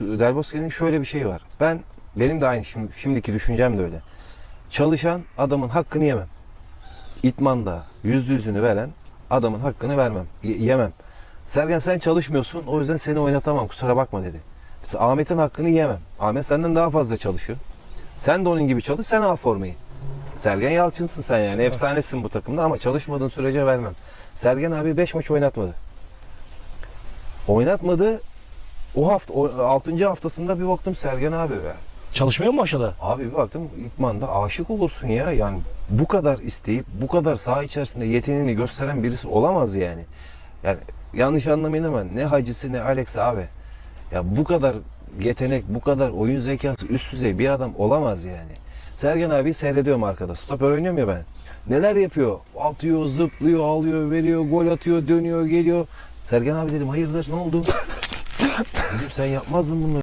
Del şöyle bir şeyi var. Ben benim de aynı şimdi, şimdiki düşüncem de öyle. Çalışan adamın hakkını yemem. İtmanda yüzde yüzünü veren adamın hakkını vermem. yemem. Sergen sen çalışmıyorsun o yüzden seni oynatamam kusura bakma dedi. Mesela Ahmet'in hakkını yemem. Ahmet senden daha fazla çalışıyor. Sen de onun gibi çalış sen al formayı. Sergen Yalçın'sın sen yani. Efsanesin bu takımda ama çalışmadığın sürece vermem. Sergen abi 5 maç oynatmadı. Oynatmadı. O hafta, o 6. haftasında bir baktım Sergen abi be. Çalışmaya mı başladı? Abi bir baktım İtman'da aşık olursun ya. Yani bu kadar isteyip bu kadar saha içerisinde yeteneğini gösteren birisi olamaz yani. Yani yanlış anlamayın ama ne Hacısı ne Alex abi. Ya bu kadar yetenek, bu kadar oyun zekası üst düzey bir adam olamaz yani. Sergen abi seyrediyorum arkada. Stoper oynuyorum ya ben. Neler yapıyor? Atıyor, zıplıyor, alıyor, veriyor, gol atıyor, dönüyor, geliyor. Sergen abi dedim hayırdır ne oldu? Dedim sen yapmazdın bunları.